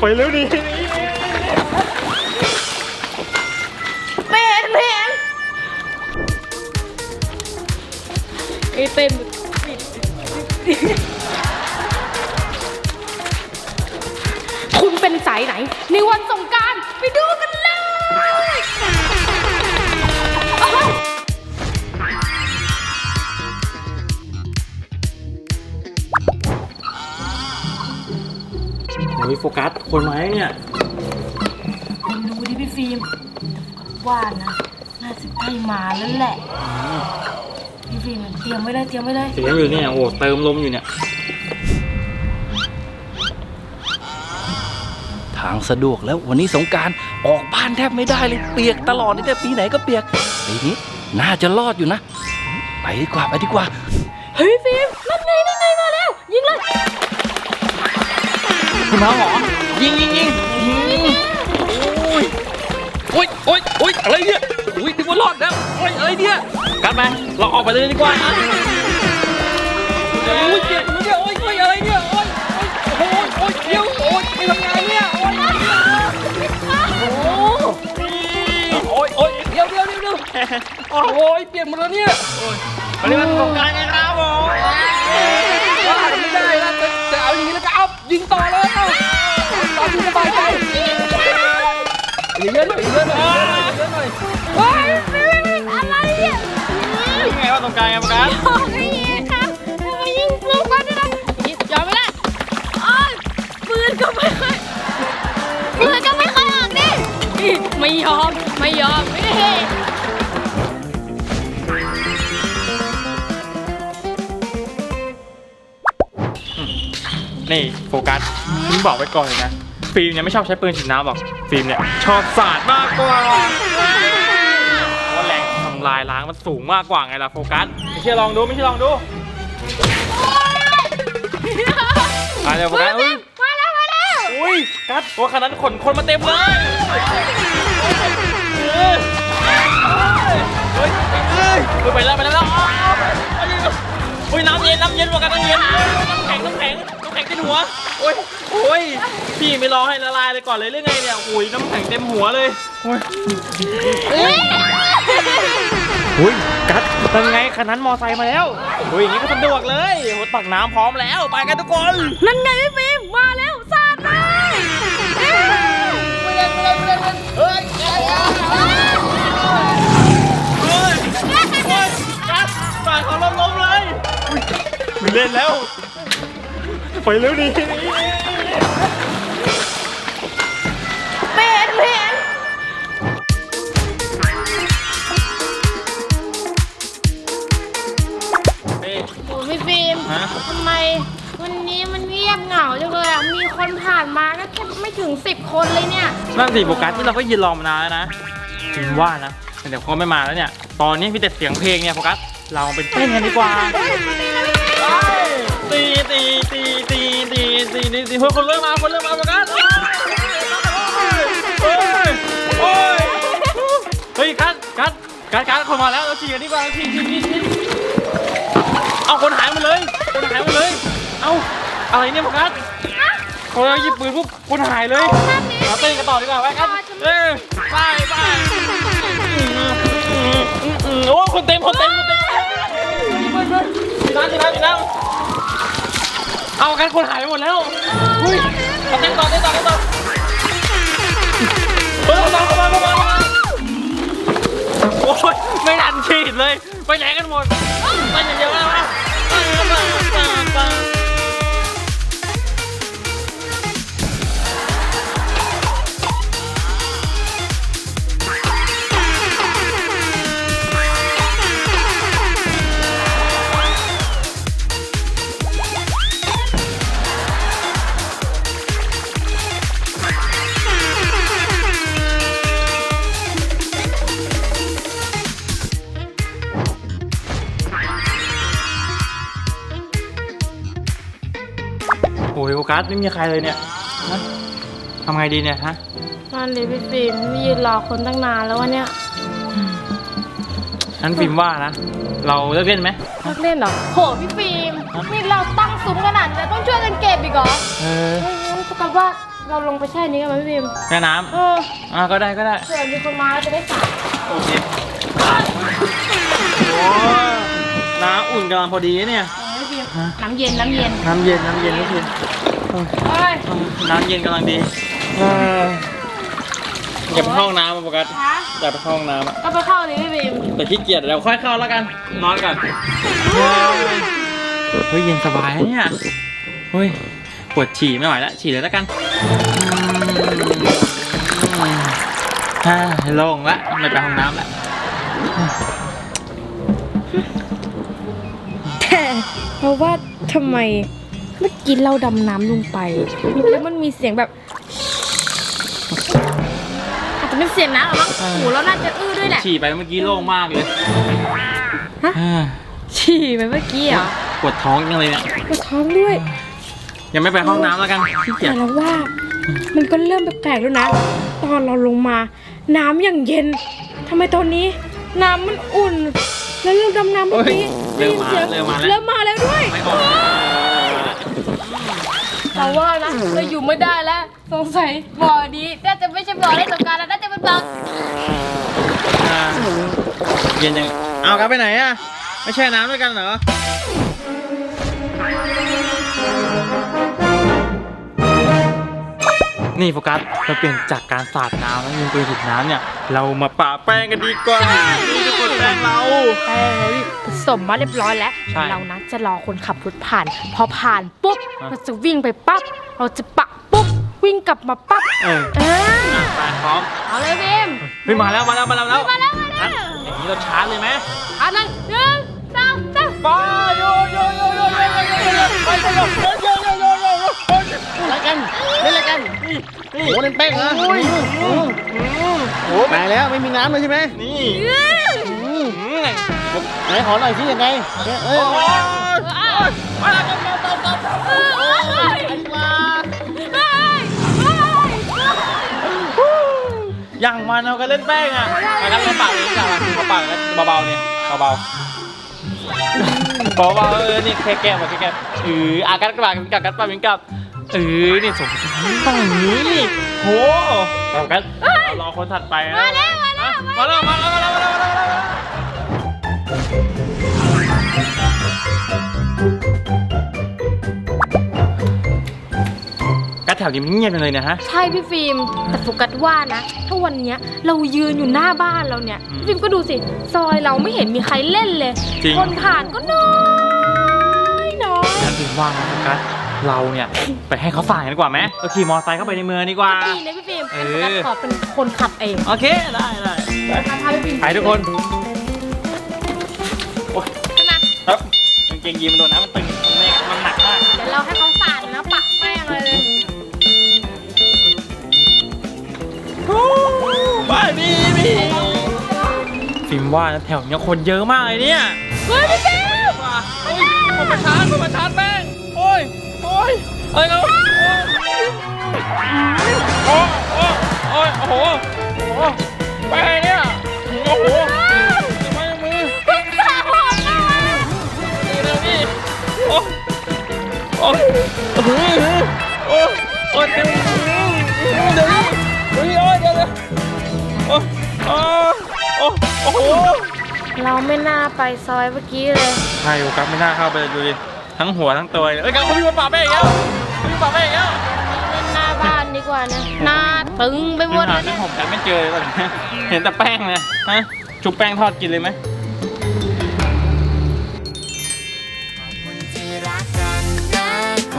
ไปเร็วดิไม่เห็นไม่เห็นไอเต็มคุณเป็นสายไหน ในวันสงกรารไปดูกันเลย เฮ้ยโฟกัสคนมาแล้วเนี่ยดูดิพี่ฟิล์มว่านะน่าจะใกล้มาแล้วแหละพี่ฟิล์มเตรียมไว้เลยเตรียมไว้เลยเสียงอยู่เนี่ยโอ้โหเติมลมอยู่เนี่ย ทางสะดวกแล้ววันนี้สงกรารออกบ้านแทบไม่ได้เลยเปียกตลอดเลยแต่ปีไหนก็เปียกปีนี้น่าจะรอดอยู่นะ ไปดีกว่าไปดีกว่า เฮ้ยฟิล์มนั่นไงนั่นไงมาแล้ว ยิงเลย คุณน้องหรอยิงยิงยิงยิงโอ้ยโอ้ยโอ้ยโอ้ยอะไรเนี่ยอุ้ยนึกว่ารอดแล้วโอ้ยอะไรเนี่ยกัดไปเราออกไปเลยดีกว่าโอ้ยเจ็บมือเนี่ยโอ้ยโอ้ยอะไรเนี่ยโอ้ยโอ้ยโอ้ยเดี๋ยวโอ้ยไม่ทำงานเนี่ยโอ้ยโอ้ยโอ้ยเดี๋ยวเดี๋ยวเดี๋ยวเดี๋ยวโอ้ยเปลี่ยนหมดแล้วเนี่ยวันนี้มันสงกรารไงครับผมว่าไม่ได้นะแต่แเอาอย่างนี้แล้วก็เอายิงต่อเลยเอาตอนที่สบายใจยิงเยอะหน่อยยิงเยอะหน่อยยิงเยอะหน่อยโอ้ยฟิล์มอะไรเนี่ยยังไงว่าสงกรารไงโฟกัสบอกให้ยิงครับทำไมยิงลูกบอลด้วยนะยิงยอมไม่ได้โอ้ยปืนก็ไม่เคยปืนก็ไม่เคยออกดิไม่ยอมไม่ยอมไม่ได้ นี่โฟกัสพี่บอกไว้ก่อนเลยนะฟิล์มเนี่ยไม่ชอบใช้ปืนฉีดน้ำหรอกฟิล์มเนี่ยชอบสาดมากกว่าเพราะว่าแรงทำลายล้างมันสูงมากกว่าไงล่ะโฟกัสไม่เชื่อลองดูไม่เชื่อลองดูมาเดี๋ยวโฟกัสอุ้ยมาแล้วมาแล้วอุ้ยกัดตัวขนาดนั้นขนคนมาเต็มเลยเฮ้ยเฮ้ยเฮ้ยเฮ้ยไปแล้วไปแล้วไปแล้วอ้าวอุ้ยน้ำเย็นน้ำเย็นโฟกัสน้ำเย็นน้ำแข็งน้ำแข็งน้ำแข็งเต็มหัว โอ้ยโอ้ยพี่ไม่รอให้ละลายเลยก่อนเลยหรือไงเนี่ยโอ้ยน้ำแข็งเต็มหัวเลยโอ้ยอุ้ยกัดเป็นไงคันนั้นมอไซค์มาแล้วโอ้ยอย่างนี้ก็สะดวกเลยโอ้ตักน้ำพร้อมแล้วไปกันทุกคนนั่นไงพี่ฟิล์มมาแล้วสาดเลยเอ้ยเฮ้ยเฮ้ยกัดปากเขาล้มๆเลยไม่เล่นแล้ว ไปเร็วดิไม่เห็นไม่เห็นเฮ้ยโอ้พี่ฟิล์มฮะ ทำไม วันนี้มันเงียบเหงาจังเลยอะมีคนผ่านมาก็แค่ไม่ถึงสิบคนเลยเนี่ย นั่นสิโฟกัสที่เราก็ยืนรอมานานแล้วนะจริงว่านะแต่เดี๋ยวเขาไม่มาแล้วเนี่ย ตอนนี้มีแต่เสียงเพลงเนี่ยโฟกัสเราไปเต้นกันดีกว่าตีตีตี ตีตีตีตีตีเฮ้ยคนเริ่มมาคนเริ่มมาโฟกัสเฮ้ยโอ้ยเฮ้ยกัดกัดกัดกัดคนมาแล้วเราฉีกกันดีกว่าฉีกฉีกฉีกฉีกเอาคนหายมดเลย คนหายมดเลย เอาอะไรเนี่ยโฟกัสคนเราหยิบปืนปุ๊บคนหายเลยเราเต้นกันต่อดีกว่าไปครับเออไปไปโอ้คนเต็มคนเต็มคนเต็มตีน้ำตีน้ำตีน้ำ เอากันคนหายไปหมดแล้วอุ้ยเราเต้นต่อเต้นต่อเต้นต่อเฮ้ยเข้ามาเข้ามาเข้ามาโอ้ยไม่ทันฉีดเลย ไปไหนกันหมดไปอย่างเดียวแล้ว อ้ยโฟกัสไม่มีใครเลยเนี่ยฮะทำไงดีเนี่ยฮะนั่นดิพี่ฟิล์มนี่ยืนรอคนตั้งนานแล้ววันเนี้ยนั้นฟิล์มว่านะ เราเลิกเล่นไหมเลิกเล่นเหรอโหพี่ฟิล์มนี่เราตั้งซุ้มขนาดนี้แล้วต้องช่วยกันเก็บอีกเหรอเออเฮ้ยงั้นก็แปลว่าเราลงไปแช่นี้กันไหมพี่พิมแม่น้เออำอ่าก็ได้ก็ได้ เผื่อมีคนมาเราจะได้สาดโอเคโอ้น้ำอุ่นกำลังพอดีเนี่ย เออพี่พิมน้ำเย็นน้ำเย็น น้ำเย็นน้ำเย็นไม่เย็นเอ้ย น้ำเย็นกำลังดีเอออย่าไปเข้าห้องน้ำอะโฟกัสคะอย่าไปเข้าห้องน้ำอะก็ไปเข้าเลยพี่พิมแต่ขี้เกียจเดี๋ยวค่อยเข้าแล้วกัน นอนก่อนเฮ้ยเย็นสบายนะเนี่ยเฮ้ยปวดฉี่ไม่ไหวแล้วฉี่เลยแล้วกันอืมอ่าโล่งละไม่ไปห้องน้ำละแต่เพราะว่าทำไม เมื่อกี้เราดำน้ำลงไป แล้วมันมีเสียงแบบอาจจะเป็นเสียงน้ำหรอมั้งหูเราน่าจะอื้อด้วยแหละ ฉี่ไปเมื่อกี้โล่งมากเลยฮะ อ่าฉี่ไปเมื่อกี้เหรอปวดท้องยังเลยเนี่ยปวดท้องด้วยยังไม่ไปห้องน้ำแล้วกันขี้เกียแต่จแล้วว่า มันก็เริ่มแปลกๆแล้วนะ ตอนเราลงมา น้ำอย่างเย็นทำไมตอนนี้ น้ำมันอุ่น แล้วเราดำน้ำเมื่อกี้เริ่มมาได้ยินสียงเริ่มมาแล้ว เริ่มมาแล้วด้วย ไม่ออก เราว่านะเราอยู่ไม่ได้แล้ว สงสัยบ่อนี้น่าจะไม่ใช่บ่อเล่นสงกรารแล้วน่าจะเป็นบ่ออ่าเย็นยังเอากลับไปไหนอะไม่แช่น้ำด้วยกันเหรอ นี่โฟกัสเราเปลี่ยนจากการสาดน้ำแล้วยิงปืนฉีดน้ำเนี่ย เรามาปะแป้งกันดีกว่านี่จะกดแป้งเราแป้งเรานี่ผสมมาเรียบร้อยแล้ว ใช่เรานะจะรอคนขับรถผ่าน พอผ่านปุ๊บ อะ เราจะวิ่งไปปั๊บ เราจะปะปุ๊บ วิ่งกลับมาปั๊บ เออเอออะไปพร้อมเอาเลยพิมเฮ้ยมาแล้วมาแล้วมาแล้วมาแล้วมาแล้วมาแล้วอย่างนี้เราชาร์จเลยไหมอันนั้นหนึ่งสองสามไปโยโยโยโยโยโยโยโยไปโยโยโยโยโยโยโยโยอะไรกันเล่นอะไรกันนี่โอ้โหเล่นแป้งเหรอโอ้ยโอ้ตายแล้วไม่มีน้ำเลยใช่ไหมนี่อืม ไหนขอหน่อยสิยังไงเอ้ยโอ้ยมาแล้วกันมาต่อต่อต่อเอ้ยเอ้ยไอ้ปลาอย่างมันเอากันเล่นแป้งอะไปกันเราปากเองจ้ะเราปากกันเบาๆเนี่ยเบาๆเบาๆเออนี่แค่แก้มแค่แก้มเอออากัดกระบาดมิงกับกัดปาเป็นกับเออนี่สมต้องอย่างนี้นี่โหเอากันรอคนถัดไปนะมาแล้วมาแล้วมาแล้วมาแล้วมาแล้ว กัดแถวนี้มันเงียบจังเลยนะฮะ ใช่พี่ฟิล์มแต่โฟกัสว่านะ ถ้าวันเนี้ยเรายืนอยู่หน้าบ้านเราเนี่ยอืมพี่ฟิล์มก็ดูสิ ซอยเราไม่เห็นมีใครเล่นเลย จริง คนผ่านก็น้อยน้อยงั้นถึงว่างนะโฟกัสเราเนี่ย ไปให้เขาสั่งกันดีกว่าไหมเราขี่มอเตอร์ไซค์เข้าไปในเมืองดีกว่า ดีเลยพี่ฟิล์มเองั้นอโฟกัสขอเป็นคนขับเองโอเค ได้ได้ไปพาพาพี่ฟิล์มไปทุกคนโอ้ย ขึ้นมาครับกางเกงยีนมันโดนน้ำมันตึงมันแน่มันหนักมาก เดี๋ยวเราให้เขาสาดแล้วปักแป้งเลยเลยไปมีมีฟิล์มว่านะแถวเนี้ยคนเยอะมากเลยเนี่ยเฮ้ยพี่ฟิล์มว่าเฮ้ยคนมาชาร์จคนมาชาร์จแป้งโอ้ยโอ้ยเอ้ยเขาโอ้โอ้โอ้ยโอ้โหโอ้โหไปไหนเนี่ยโอ้โห โอ้โหโอ้โอ้เดี๋ยวเดี๋ยวเฮ้ยโอ้เดี๋ยวเดี๋ยวโอ้โอ้โอ้โหเราไม่น่าไปซอยเมื่อกี้เลย ใช่โอ้กั๊บไม่น่าเข้าไปเลยดูดิ ทั้งหัวทั้งตัวเลยเอ้ยกับเขามีคนป่าแป้งอีกแล้วเขามีป่าแป้งอีกแล้วเล่นหน้าบ้านดีกว่านะหน้าตึงไปหมดเลยเส้นผมกันไม่เจอเลยตอนนี้เห็นแต่แป้งเลยฮะชุบแป้งทอดกินเลยไหม